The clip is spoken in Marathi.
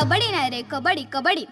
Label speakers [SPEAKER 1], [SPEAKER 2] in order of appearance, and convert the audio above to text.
[SPEAKER 1] कबड्डी नाही रे कबड्डी कबड्डी.